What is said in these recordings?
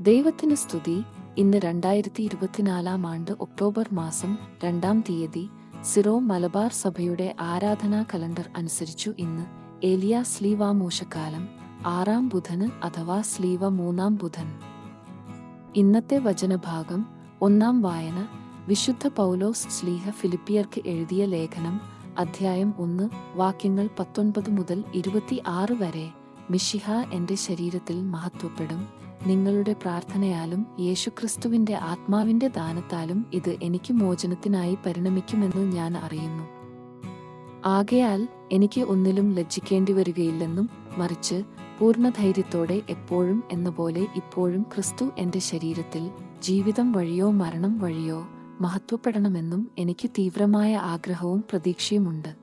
ദൈവത്തിന് സ്തുതി. ഇന്ന് രണ്ടായിരത്തി ഇരുപത്തിനാലാം ആണ്ട് ഒക്ടോബർ മാസം രണ്ടാം തീയതി സിറോ മലബാർ സഭയുടെ ആരാധനാ കലണ്ടർ അനുസരിച്ചു ഇന്ന് ഏലിയ സ്ലീവ മൂശക്കാലം ആറാം ബുധന് അഥവാ സ്ലീവ മൂന്നാം ബുധൻ. ഇന്നത്തെ വചനഭാഗം ഒന്നാം വായന വിശുദ്ധ പൗലോസ് സ്ലീഹ ഫിലിപ്പിയർക്ക് എഴുതിയ ലേഖനം അധ്യായം ഒന്ന് വാക്യങ്ങൾ പത്തൊൻപത് മുതൽ ഇരുപത്തി ആറ് വരെ മിഷിഹ എന്റെ ശരീരത്തിൽ മഹത്വപ്പെടും. നിങ്ങളുടെ പ്രാർത്ഥനയാലും യേശുക്രിസ്തുവിന്റെ ആത്മാവിന്റെ ദാനത്താലും ഇത് എനിക്ക് മോചനത്തിനായി പരിണമിക്കുമെന്ന് ഞാൻ അറിയുന്നു. ആകയാൽ എനിക്ക് ഒന്നിലും ലജ്ജിക്കേണ്ടി വരികയില്ലെന്നും മറിച്ച് പൂർണധൈര്യത്തോടെ എപ്പോഴും എന്ന പോലെ ഇപ്പോഴും ക്രിസ്തു എന്റെ ശരീരത്തിൽ ജീവിതം വഴിയോ മരണം വഴിയോ മഹത്വപ്പെടണമെന്നും എനിക്ക് തീവ്രമായ ആഗ്രഹവും പ്രതീക്ഷയുമുണ്ട്.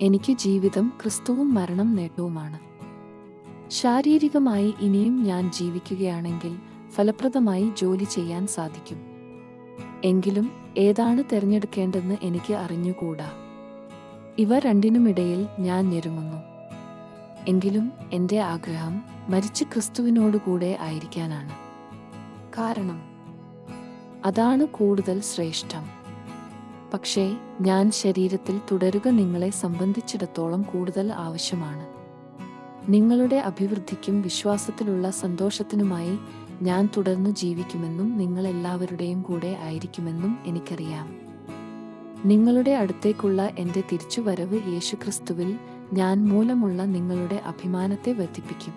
എനിക്ക് ജീവിതം ക്രിസ്തുവും മരണം നേട്ടവുമാണ്. ശാരീരികമായി ഇനിയും ഞാൻ ജീവിക്കുകയാണെങ്കിൽ ഫലപ്രദമായി ജോലി ചെയ്യാൻ സാധിക്കും. എങ്കിലും ഏതാണ് തിരഞ്ഞെടുക്കേണ്ടെന്ന് എനിക്ക് അറിഞ്ഞുകൂടാ. ഇവ രണ്ടിനുമിടയിൽ ഞാൻ ഞെരുങ്ങുന്നു. എങ്കിലും എന്റെ ആഗ്രഹം മരിച്ച ക്രിസ്തുവിനോടുകൂടെ ആയിരിക്കാനാണ്. കാരണം അതാണ് കൂടുതൽ ശ്രേഷ്ഠം. പക്ഷേ ഞാൻ ശരീരത്തിൽ തുടരുക നിങ്ങളെ സംബന്ധിച്ചിടത്തോളം കൂടുതൽ ആവശ്യമാണ്. നിങ്ങളുടെ അഭിവൃദ്ധിക്കും വിശ്വാസത്തിലുള്ള സന്തോഷത്തിനുമായി ഞാൻ തുടർന്നു ജീവിക്കുമെന്നും നിങ്ങൾ എല്ലാവരുടെയും കൂടെ ആയിരിക്കുമെന്നും എനിക്കറിയാം. നിങ്ങളുടെ അടുത്തേക്കുള്ള എന്റെ തിരിച്ചുവരവ് യേശുക്രിസ്തുവിൽ ഞാൻ മൂലമുള്ള നിങ്ങളുടെ അഭിമാനത്തെ വർദ്ധിപ്പിക്കും.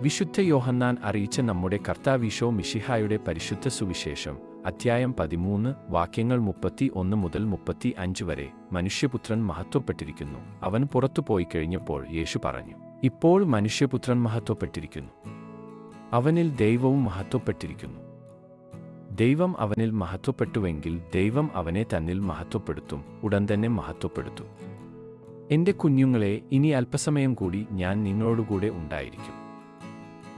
വിശുദ്ധ യോഹന്നാൻ അറിയിച്ച നമ്മുടെ കർത്താവീശോ മിഷിഹായുടെ പരിശുദ്ധ സുവിശേഷം. അധ്യായം പതിമൂന്ന് വാക്യങ്ങൾ മുപ്പത്തി ഒന്ന് മുതൽ മുപ്പത്തി അഞ്ച് വരെ മനുഷ്യപുത്രൻ മഹത്വപ്പെട്ടിരിക്കുന്നു. അവൻ പുറത്തു പോയി കഴിഞ്ഞപ്പോൾ യേശു പറഞ്ഞു ഇപ്പോൾ മനുഷ്യപുത്രൻ മഹത്വപ്പെട്ടിരിക്കുന്നു. അവനിൽ ദൈവവും മഹത്വപ്പെട്ടിരിക്കുന്നു. ദൈവം അവനിൽ മഹത്വപ്പെട്ടുവെങ്കിൽ ദൈവം അവനെ തന്നിൽ മഹത്വപ്പെടുത്തും ഉടൻ തന്നെ മഹത്വപ്പെടുത്തും. എന്റെ കുഞ്ഞുങ്ങളെ ഇനി അല്പസമയം കൂടി ഞാൻ നിങ്ങളോടുകൂടെ ഉണ്ടായിരിക്കും.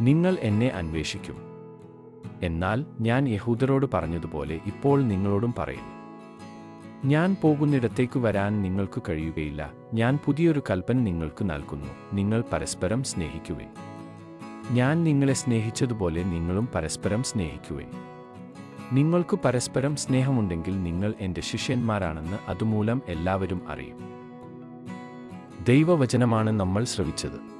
നിങ്ങൾ എന്നെ അന്വേഷിക്കും. എന്നാൽ ഞാൻ യഹൂദരോട് പറഞ്ഞതുപോലെ ഇപ്പോൾ നിങ്ങളോടും പറയുന്നു. ഞാൻ പോകുന്നിടത്തേക്ക് വരാൻ നിങ്ങൾക്ക് കഴിയുകയില്ല. ഞാൻ പുതിയൊരു കൽപ്പന നിങ്ങൾക്ക് നൽകുന്നു. നിങ്ങൾ പരസ്പരം സ്നേഹിക്കുവേ ഞാൻ നിങ്ങളെ സ്നേഹിച്ചതുപോലെ നിങ്ങളും പരസ്പരം സ്നേഹിക്കുവേ നിങ്ങൾക്ക് പരസ്പരം സ്നേഹമുണ്ടെങ്കിൽ നിങ്ങൾ എന്റെ ശിഷ്യന്മാരാണെന്ന് അതുമൂലം എല്ലാവരും അറിയും. ദൈവവചനമാണ് നമ്മൾ ശ്രവിച്ചത്.